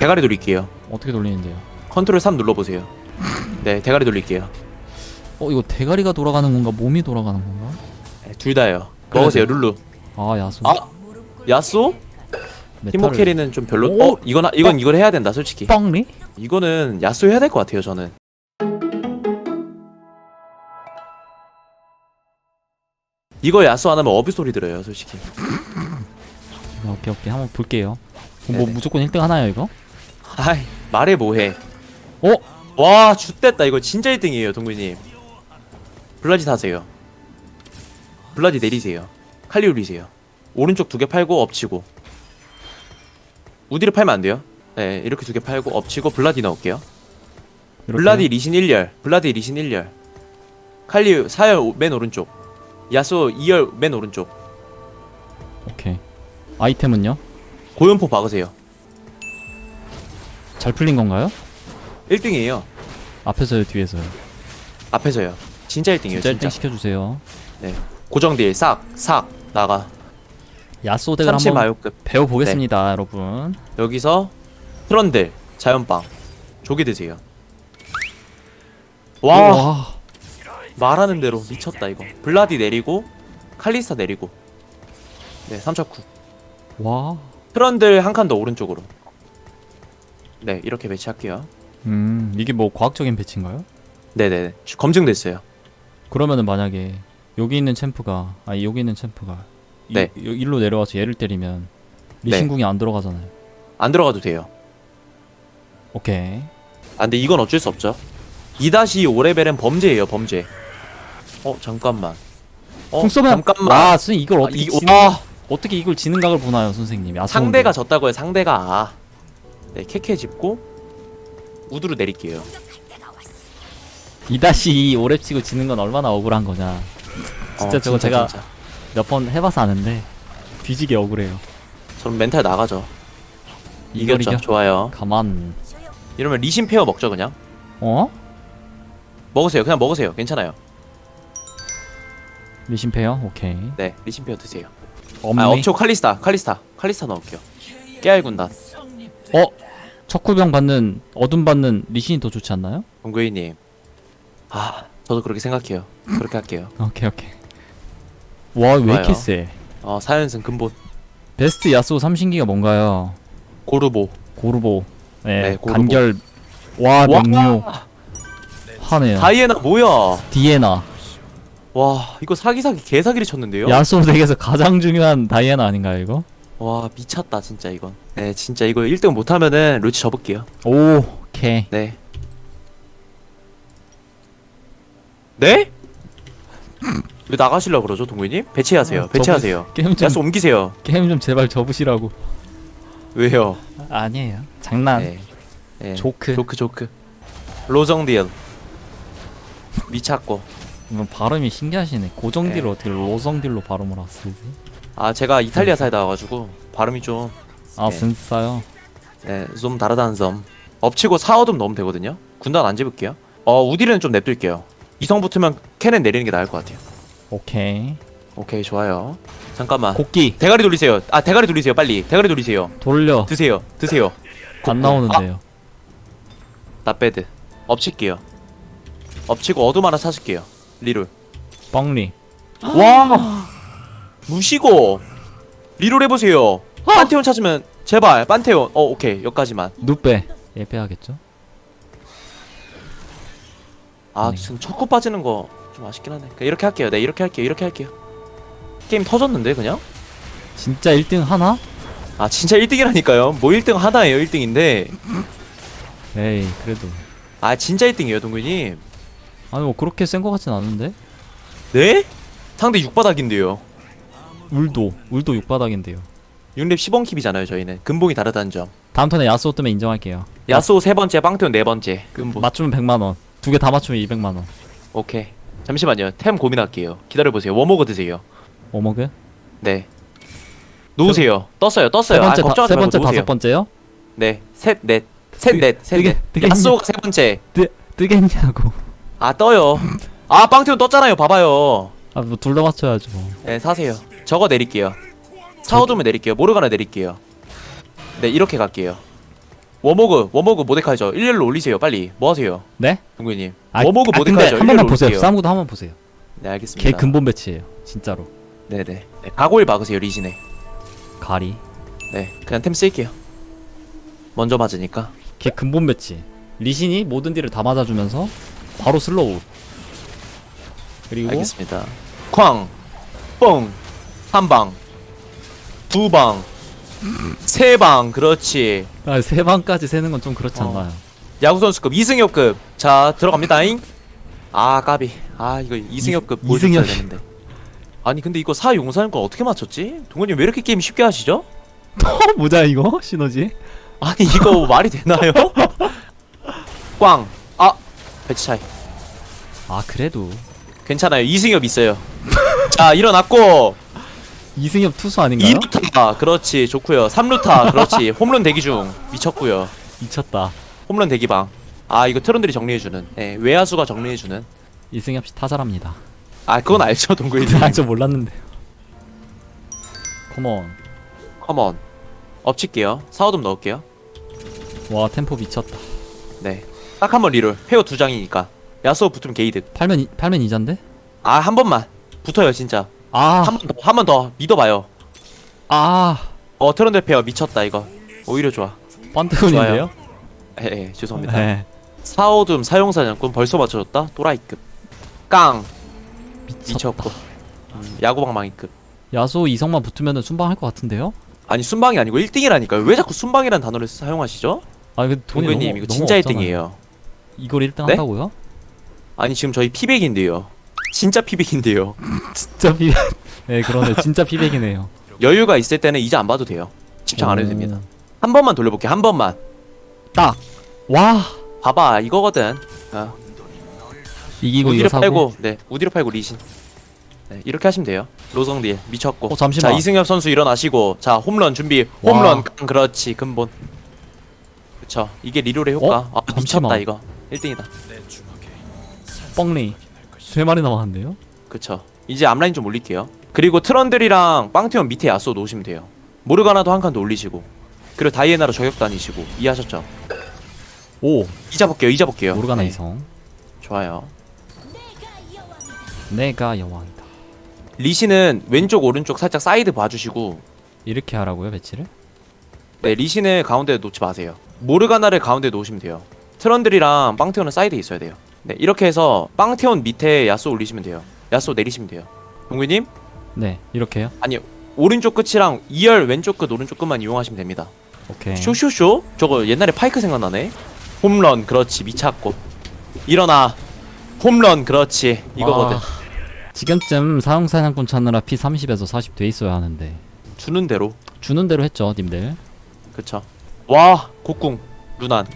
대가리 돌릴게요. 어떻게 돌리는데요? 컨트롤 3 눌러보세요. 네, 대가리 돌릴게요. 어 이거 대가리가 돌아가는 건가 몸이 돌아가는 건가? 네, 둘 다요. 먹으세요, 룰루. 아 야수. 아, 야쏘? 메탈을- 캐리는 좀 별로. 오! 어, 이건 이건 이걸 해야 된다, 솔직히. 뻥리? 이거는 야쏘 해야 될 것 같아요, 저는. 이거 야쏘 안 하면 어비 소리 들어요, 솔직히. 오케이 오케이 한번 볼게요. 뭐 네네. 무조건 1등 하나요 이거? 아이, 말해 뭐해. 어? 와, 좆됐다. 이거 진짜 1등이에요, 동구님. 블라디 사세요. 블라디 내리세요. 칼리 올리세요. 오른쪽 두 개 팔고 엎치고. 우디를 팔면 안 돼요. 네, 이렇게 두 개 팔고 엎치고 블라디 넣을게요. 이렇게? 블라디 리신 1열. 블라디 리신 1열. 칼리 4열 맨 오른쪽. 야수 2열 맨 오른쪽. 오케이. 아이템은요? 고연포 박으세요. 잘 풀린 건가요? 1등이에요. 앞에서요 뒤에서요? 앞에서요. 진짜 1등이에요, 진짜 진짜. 1등 시켜주세요. 고정 딜 싹, 싹 나가. 야소덱을 참치 한번 마요급. 배워보겠습니다 여러분. 여기서 트런들 자연빵 조개 드세요. 와 와. 말하는 대로 미쳤다 이거. 블라디 내리고 칼리스타 내리고. 네 삼척쿠. 와. 트런들 한 칸 더 오른쪽으로. 네 이렇게 배치할게요. 음 이게 뭐 과학적인 배치인가요? 네네 검증됐어요. 그러면은 만약에 여기 있는 챔프가 아니 여기 있는 챔프가 이, 네. 요- 일로 내려와서 얘를 때리면 리신궁이 안 들어가잖아요. 안 들어가도 돼요. 오케이. 아 근데 이건 어쩔 수 없죠. 2-2 5레벨은 범죄예요 범죄. 어 잠깐만. 어 궁 쏘면 잠깐만. 와 선생님 이걸 아, 어떻게 이, 지는, 와 어떻게 이걸 지는 각을 보나요 선생님? 아, 상대가 졌다고요 상대가. 네 캐캐 짚고 우드로 내릴게요. 2-2 오랩 치고 지는 건 얼마나 억울한 거냐. 진짜 어, 저거 제가 진짜. 몇 번 해봐서 아는데 뒤지게 억울해요. 저는 멘탈 나가죠. 이겼죠. 이겨? 좋아요. 가만. 이러면 리신 페어 먹죠 그냥. 어? 먹으세요. 그냥 먹으세요. 괜찮아요. 리신 페어? 오케이. 네, 리신 페어 드세요. 엄리. 아, 업초 칼리스타, 칼리스타, 칼리스타 넣을게요. 깨알 군단. 어? 척후병 받는 어둠 받는 리신이 더 좋지 않나요? 동구이님. 아, 저도 그렇게 생각해요. 그렇게 할게요. 오케이 오케이. 와 왜 이렇게 좋아요. 세? 어, 사연승 근본 베스트 야스오 3신기가 뭔가요? 고르보. 고르보. 네, 네, 고르보. 간결. 와 명료 하네요. 다이애나 뭐야? 디에나. 와, 이거 사기 사기 개사기를 쳤는데요. 야스오 덱에서 가장 중요한 다이애나 아닌가요 이거? 와, 미쳤다 진짜 이건. 네, 진짜 이거 1등 못하면은 루치 접을게요. 오, 오케이. 네. 네? 왜 나가실라 그러죠, 동구이님? 배치하세요. 어, 배치하세요. 게임 좀 야스 옮기세요. 게임 좀 제발 접으시라고. 왜요? 아니에요. 장난. 네. 네. 조크. 조크 조크. 로정딜. 미쳤고. 이건 발음이 신기하시네. 고정딜을 네. 어떻게 로성딜로 발음을 하시지? 아 제가 이탈리아 살다 와가지고 발음이 좀, 아 네. 진짜요? 네, 좀 다르다는 점. 엎치고 사어둠 넣으면 되거든요. 군단 안 집을게요. 어 우디는 좀 냅둘게요. 이성 붙으면 캐넨 내리는 게 나을 것 같아요. 오케이. 오케이 좋아요. 잠깐만. 곡기 대가리 돌리세요. 아 대가리 돌리세요. 빨리 대가리 돌리세요. 돌려. 드세요. 드세요. 안 나오는데요. 나배드. 엎칠게요. 엎치고 어둠 하나 찾을게요. 리롤. 뻥리. 와 무시고 리롤 해보세요. 판테온 찾으면 제발 판테온. 어 오케이 여기까지만. 누빼. 얘 빼야겠죠? 아 네. 지금 첫코 빠지는 거 좀 아쉽긴 하네. 그냥 이렇게 할게요. 네 이렇게 할게요. 이렇게 할게요. 게임 터졌는데 그냥? 진짜 1등 하나? 아 진짜 1등이라니까요. 뭐 1등 하나예요 1등인데. 에이 그래도. 아 진짜 1등이에요 동근님. 아니 뭐 그렇게 센 거 같진 않은데? 네? 상대 6바닥인데요. 울도. 울도 6바닥인데요. 6렙 10원 킵이잖아요 저희는. 근봉이 다르다는 점. 다음 턴에 야스오 뜨면 인정할게요. 야소 세 번째, 빵테온 네 번째. 근봉. 맞추면 100만 원. 두 개 다 맞추면 200만 원. 오케이. 잠시만요. 템 고민할게요. 기다려 보세요. 워머그 드세요. 오머그? 네. 놓으세요. 떴어요. 떴어요. 세 번째 아, 다, 걱정하지 세 말고 번째 놓으세요. 다섯 번째요? 네. 셋, 넷. 셋, 넷. 셋, 뜨개- 넷. 뜨개 야소 세 번째. 뜨 뜨겠냐고. 아, 떠요. 아, 빵테온 떴잖아요. 봐봐요. 아뭐둘다 맞춰야죠. 네, 사세요. 저거 내릴게요. 사오둠을 내릴게요. 모르가나 내릴게요. 네, 이렇게 갈게요. 워머그 워머그 모데카이저 1렬로 올리세요 빨리 뭐 하세요 네? 동구님 아, 워머그 아, 근데 모데카이저 한 번만 1렬로 보세요. 올릴게요 쌈구도 한 번 보세요. 네 알겠습니다 개 근본 배치예요. 진짜로. 네네 네, 가골 막으세요 리신에 가리. 네 그냥 템 쓸게요 먼저 맞으니까 개 근본 배치. 리신이 모든 딜을 다 맞아주면서 바로 슬로우. 그리고 알겠습니다 쾅! 뻥! 한방 두방 세 방 그렇지 아, 세 방까지 세는 건 좀 그렇지 어. 않나요? 야구선수급 이승엽급 자 들어갑니다잉 아 까비 아 이거 이승엽급 이- 보여줬어야 이승엽이- 되는데 아니 근데 이거 사 용사님 거 어떻게 맞췄지? 동원님 왜 이렇게 게임 쉽게 하시죠? 어, 뭐자 이거 시너지? 아니 이거 말이 되나요? 꽝! 아! 배치 차이 아 그래도 괜찮아요 이승엽 있어요 자 일어났고 이승엽 투수 아닌가요? 2루타. 그렇지 좋고요. 3루타. 그렇지. 홈런 대기 중. 미쳤고요. 미쳤다. 홈런 대기방. 아 이거 트런들이 정리해주는. 예, 외야수가 정리해주는. 이승엽 씨 타자랍니다. 아 그건 알죠 동구이님. 아, 저 몰랐는데. 컴온. 컴온. 엎칠게요. 사오듬 넣을게요. 와 템포 미쳤다. 네딱 한 번 리롤. 페어 두 장이니까. 야수호 붙으면 게이득. 팔면 이, 팔면 이잔데? 아 한 번만. 붙어요 진짜 아, 한 번 더 한 번 더. 믿어봐요. 아, 어 트런들 페어 미쳤다 이거. 오히려 좋아. 판테온인데요? 예, 예. 죄송합니다. 네. 사오둠 사용사냥꾼 벌써 맞춰줬다? 또라이급. 깡. 미쳤다. 미쳤고. 음, 야구방망이급. 야수 이성만 붙으면은 순방할 것 같은데요? 아니 순방이 아니고 1등이라니까요. 왜 자꾸 순방이라는 단어를 사용하시죠? 아, 그 돈이 동근님 너무, 이거 너무 진짜 없잖아요. 1등이에요. 이걸 1등 네? 한다고요? 아니 지금 저희 피백인데요 진짜 피백인데요 진짜 피. 네, 그러네. 진짜 피백이네요. 여유가 있을 때는 이제 안 봐도 돼요 집착 안 해도 오. 됩니다 한 번만 돌려볼게요 한 번만 딱. 와. 봐봐 이거거든 아, 이기고 이거 우디를 사고. 팔고 네 우디를 팔고 리신 네, 이렇게 하시면 돼요 로성딜 미쳤고 어 잠시만. 자 이승엽 선수 일어나시고 자 홈런 준비 와. 홈런 깡, 그렇지 근본 그쵸 이게 리롤의 효과 어? 아 미쳤다 잠시만. 이거 1등이다 뻥리. 세 마리 남았는데요? 그쵸 이제 앞라인 좀 올릴게요 그리고 트런들이랑 빵티온 밑에 야쏘 놓으시면 돼요 모르가나도 한 칸 더 올리시고 그리고 다이애나로 저격 다니시고 이해하셨죠? 오. 이자 볼게요 이자 볼게요 모르가나 네, 이성. 좋아요 내가 여왕이다. 리신은 왼쪽 오른쪽 살짝 사이드 봐주시고 이렇게 하라고요 배치를? 네 리신을 가운데 놓지 마세요 모르가나를 가운데 놓으시면 돼요 트런들이랑 빵테온은 사이드에 있어야 돼요 네 이렇게 해서 빵테온 밑에 야쏘 올리시면 돼요. 야쏘 내리시면 돼요. 동구님? 네. 이렇게요? 오른쪽 끝이랑 2열 왼쪽 끝 오른쪽 끝만 이용하시면 됩니다. 오케이. 쇼쇼쇼? 저거 옛날에 파이크 생각나네. 홈런 그렇지 미쳤고. 일어나. 홈런 그렇지 이거거든. 아, 지금쯤 사용사냥꾼 찾느라 피 30에서 40 돼 있어야 하는데. 주는 대로. 주는 대로 했죠 님들. 그쵸. 와 곡궁 루난.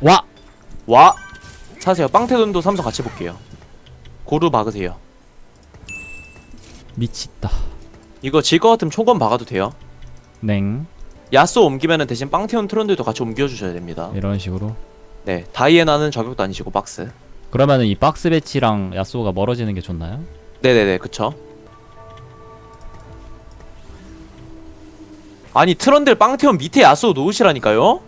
와! 와 사세요. 빵태돈도 삼성 같이 볼게요. 고루 박으세요. 미치다. 이거 질 것 같으면 총검 박아도 돼요. 냉. 야쏘 옮기면은 대신 빵테온 트론들도 같이 옮겨주셔야 됩니다. 이런 식으로? 네 다이애나는 저격도 아니시고 박스. 그러면은 이 박스 배치랑 야쏘가 멀어지는 게 좋나요? 네네네 그쵸. 아니 트런들 빵테온 밑에 야쏘 놓으시라니까요?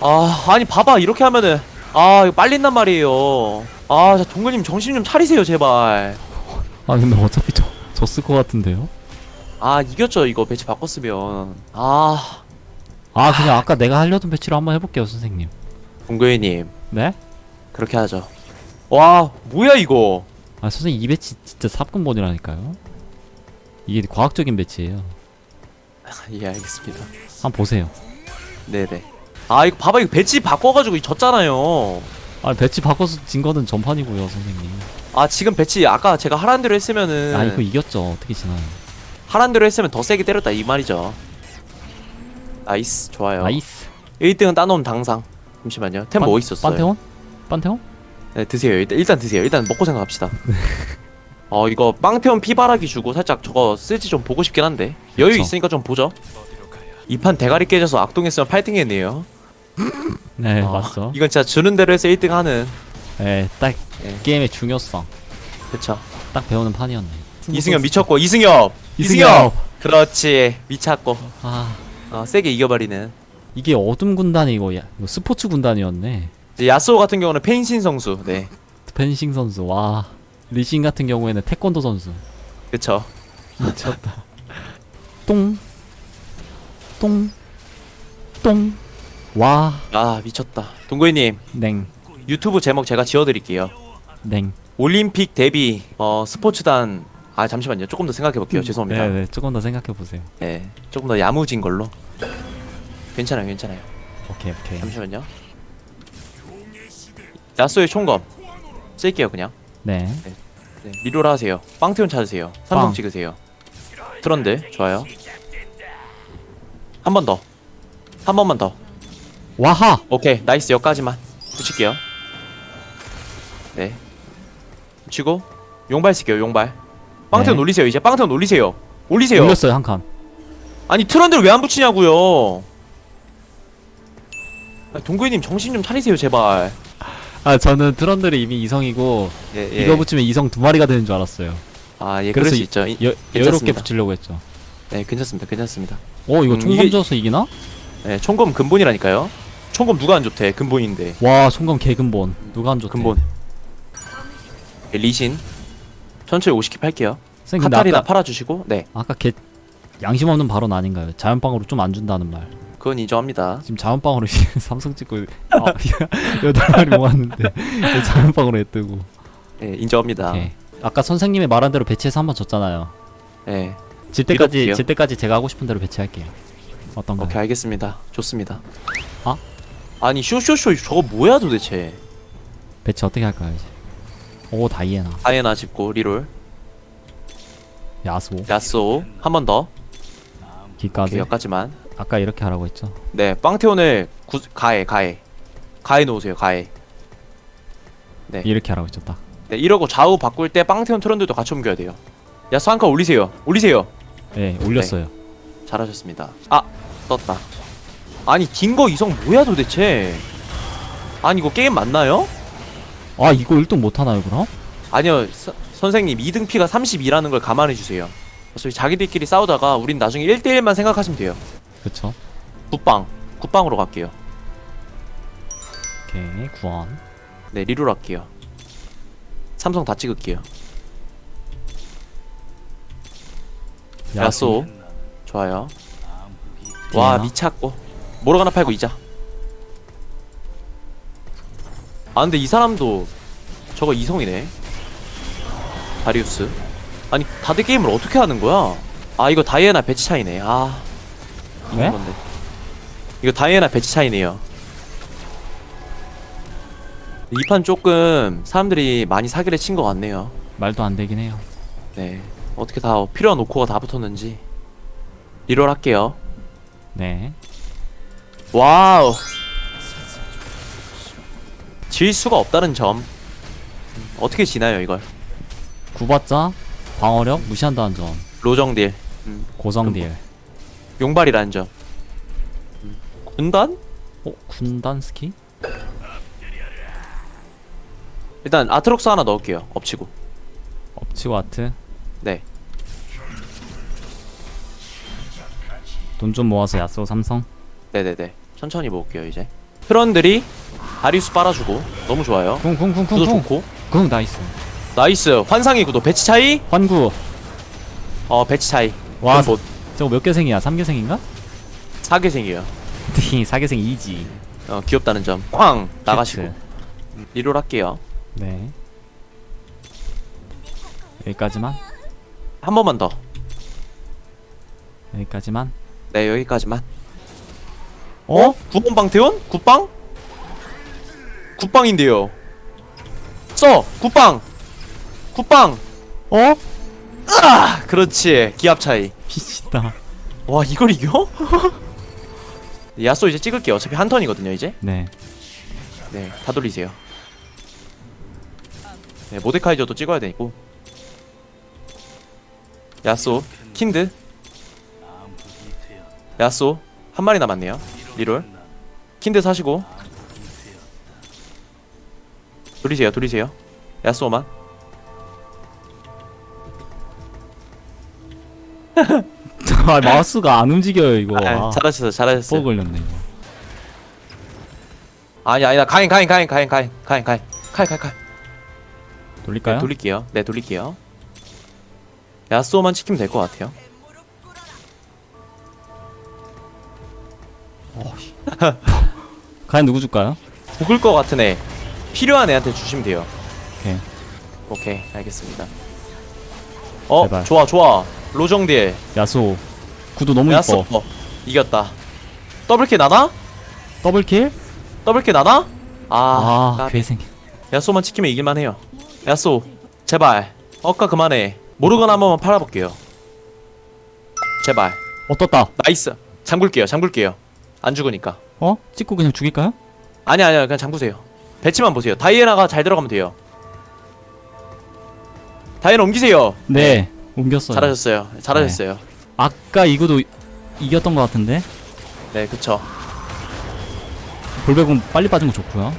아 아니 봐봐. 이렇게 하면은 아 이거 빨린단 말이에요. 아 자, 동근님 정신 좀 차리세요 제발. 아 근데 어차피 저, 졌을 것 같은데요? 아 이겼죠 이거 배치 바꿨으면. 아. 아 그냥 아까 내가 하려던 배치로 한번 해볼게요 선생님. 동근님. 네? 그렇게 하죠. 와 뭐야 이거? 아 선생님 이 배치 진짜 삽근본이라니까요. 이게 과학적인 배치예요. 예 알겠습니다. 한번 보세요. 네네 아 이거 봐봐 이거 배치 바꿔가지고 졌잖아요. 아 배치 바꿔서 진 거는 전판이고요 선생님. 아 지금 배치 아까 제가 하란 대로 했으면은 아 이거 이겼죠 어떻게 지나요 하란 대로 했으면 더 세게 때렸다 이 말이죠. 나이스 좋아요. 나이스. 1등은 따놓은 당상. 잠시만요. 템뭐 있었어요? 판테온? 판테온? 네 드세요. 일단, 일단 드세요. 일단 먹고 생각합시다. 어 이거 빵태원 피바라기 주고 살짝 저거 쓸지 좀 보고 싶긴 한데. 여유 그쵸. 있으니까 좀 보죠. 이 판 대가리 깨져서 악동했으면 8등 했네요 네 아, 맞죠 이건 진짜 주는 대로 해서 1등 하는 네 딱 예. 게임의 중요성 그쵸 딱 배우는 판이었네 이승엽 미쳤고 이승엽 이승엽 그렇지 미쳤고 아 어, 세게 이겨버리는 이게 어둠 군단이 이거, 야, 이거 스포츠 군단이었네. 이제 야스오 같은 경우는 펜신 선수. 네. 펜싱 선수, 와. 리신 같은 경우에는 태권도 선수. 그쵸. 미쳤다. 똥. 똥. 똥. 와. 아 미쳤다. 동구이님 냉. 유튜브 제목 제가 지어드릴게요. 냉. 올림픽 데뷔 어 스포츠단 아 잠시만요. 조금 더 생각해 볼게요. 죄송합니다. 네 네, 조금 더 생각해 보세요. 네, 조금 더 야무진 걸로. 괜찮아요, 괜찮아요. 오케이, 오케이. 잠시만요. 야스오의 총검 쓸게요, 그냥. 네. 네, 리로라 하세요. 빵태온 찾으세요. 삼성 빵. 찍으세요. 트런드 좋아요. 한 번 더. 한 번만 더. 와하! 오케이, 나이스 여기까지만 붙일게요. 네. 붙이고 용발 쓸게요, 용발. 빵태온 네. 올리세요. 이제 빵태온 올리세요. 올리세요. 올렸어요, 한 칸. 아니 트런드를 왜 안 붙이냐고요. 아, 동구이님 정신 좀 차리세요, 제발. 아, 저는 트런들이 이미 이성이고, 예, 예. 이거 붙이면 이성 두 마리가 되는 줄 알았어요. 아, 예, 그럴 수 이- 있죠. 이- 여, 괜찮습니다. 여유롭게 붙이려고 했죠. 네, 괜찮습니다. 괜찮습니다. 어, 이거 음, 총검 이게- 줘서 이기나? 네, 총검 근본이라니까요. 총검 누가 안 좋대? 근본인데. 와, 총검 개근본. 누가 안 좋대? 근본. 네, 리신. 천천히 50킵 할게요. 선생님, 근데 카타리나 아까, 팔아주시고, 네, 아까 개, 양심 없는 발언 아닌가요? 자연빵으로 좀 안 준다는 말. 그건 인정합니다. 지금 자연빵으로 삼성 찍고 아, 여덟 마리 모았는데 왜 자연빵으로 해 뜨고. 네, 인정합니다. 오케이. 아까 선생님의 말한 대로 배치해서 한번 줬잖아요. 네, 질 때까지 믿어볼게요. 질 때까지 제가 하고 싶은 대로 배치할게요. 어떤가요? 오케이 알겠습니다. 좋습니다. 아? 아니 쇼쇼쇼 저거 뭐야 도대체? 배치 어떻게 할까요 이제? 오 다이애나, 다이애나 짚고 리롤, 야수, 야스오 한 번 더. 기까지. 여기까지만. 아까 이렇게 하라고 했죠. 네, 빵테온을 구, 가해 가해 가해 놓으세요 가해. 네. 이렇게 하라고 했죠 딱. 네, 이러고 좌우 바꿀 때 빵테온 트런드도 같이 옮겨야 돼요. 야스 한칸 올리세요. 올리세요. 네 올렸어요. 잘하셨습니다. 아 떴다. 아니 긴거 이성 뭐야 도대체? 아니 이거 게임 맞나요? 아 이거 1등 못 하나요 그럼? 아니요 서- 선생님 2등 피가 32라는 걸 감안해 주세요. 어차피 자기들끼리 싸우다가 우린 나중에 1대1만 생각하시면 돼요. 그쵸? 굿빵 굿빵으로 갈게요. 오케이 구원. 네 리롤 할게요. 삼성 다 찍을게요. 야쏘 좋아요. 와 디애나. 미쳤고 모로가나 팔고 이자. 아 근데 이 사람도 저거 이성이네. 다리우스. 아니 다들 게임을 어떻게 하는 거야? 아 이거 다이애나 배치 차이네. 아 왜? 건데. 이거 다이애나 배치 차이네요. 이 판 조금 사람들이 많이 사기를 친 것 같네요. 말도 안 되긴 해요. 네 어떻게 다 필요한 오코가 다 붙었는지 리롤 할게요. 네. 와우. 질 수가 없다는 점. 음, 어떻게 지나요 이걸? 구봤자 방어력 무시한다는 점. 로정딜, 음, 고성딜. 용발이라는 점. 음, 군단? 어 군단 스키? 일단 아트록스 하나 넣을게요. 엎치고. 엎치고 아트. 네. 돈 좀 모아서 야스오 삼성. 네네네. 천천히 모을게요 이제. 트런들이 다리우스 빨아주고 너무 좋아요. 구도 쿵쿵쿵쿵쿵. 좋고. 쿵 나이스. 나이스. 환상의 구도 배치 차이? 환구. 어 배치 차이. 와 뭐 저거 몇 개생이야? 3개생인가? 사계생이에요. 띵 4개생 이지. 어 귀엽다는 점. 쾅 나가시고. 큐트. 음, 리롤 할게요. 네. 여기까지만. 한 번만 더. 여기까지만. 네 여기까지만. 어? 어? 구번 방태원? 굿빵? 굿빵인데요. 써! 굿빵! 굿빵! 어? 아! 그렇지. 기압 차이. 미친다. 와, 이걸 이겨? 야쏘 이제 찍을게요. 어차피 한 턴이거든요, 이제. 네. 네, 다 돌리세요. 네, 모데카이저도 찍어야 되고. 야쏘, 킨드. 야쏘, 한 마리 남았네요. 리롤. 킨드 사시고. 돌리세요 돌리세요. 야스오만. 아, 마우스가 안 움직여요 이거. 아, 잘하셨어 잘하셨어요. 버그 걸렸네 이거. 아니 아니다 가인 가인 가인 가인 가인 가인 가인. 칼칼칼. 돌릴까요? 돌릴게요. 네 돌릴게요. 야스오만 치키면 될 것 같아요. 과연 누구 줄까요? 죽을 것 같은 애. 필요한 애한테 주시면 돼요. 오케이. 오케이 알겠습니다. 어 제발. 좋아 좋아. 로정딜. 야수 구도 너무 야스 이뻐. 어, 이겼다. 더블킬 나나? 더블킬? 더블킬 나나? 아, 아, 괴생 야쏘만 지키면 이길만 해요. 야쏘 제발. 억까 그만해. 모르거나 한 번만 팔아볼게요. 제발. 어 떴다. 나이스. 잠글게요 잠글게요. 안 죽으니까 어? 찍고 그냥 죽일까요? 아니 아니야 그냥 잠그세요. 배치만 보세요. 다이애나가 잘 들어가면 돼요. 다이애나 옮기세요. 네, 옮겼어요. 잘하셨어요. 잘하셨어요. 아까 이거도 이겼던 것 같은데? 네 그쵸. 볼배공 빨리 빠진 거 좋고요.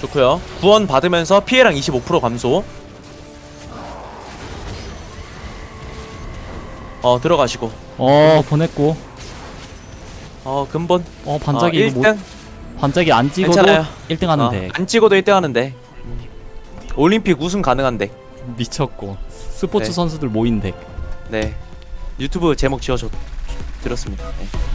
좋고요. 구원 받으면서 피해량 25% 감소. 어 들어가시고. 어 보냈고 어 근본. 어 반짝이 어, 이거 뭐, 1등. 반짝이 안 찍어도 괜찮아요. 1등 하는데. 어, 안 찍어도 1등 하는데. 올림픽 우승 가능한데. 미쳤고. 스포츠 네. 선수들 모인 덱 네. 유튜브 제목 지어줘. 들었습니다. 네.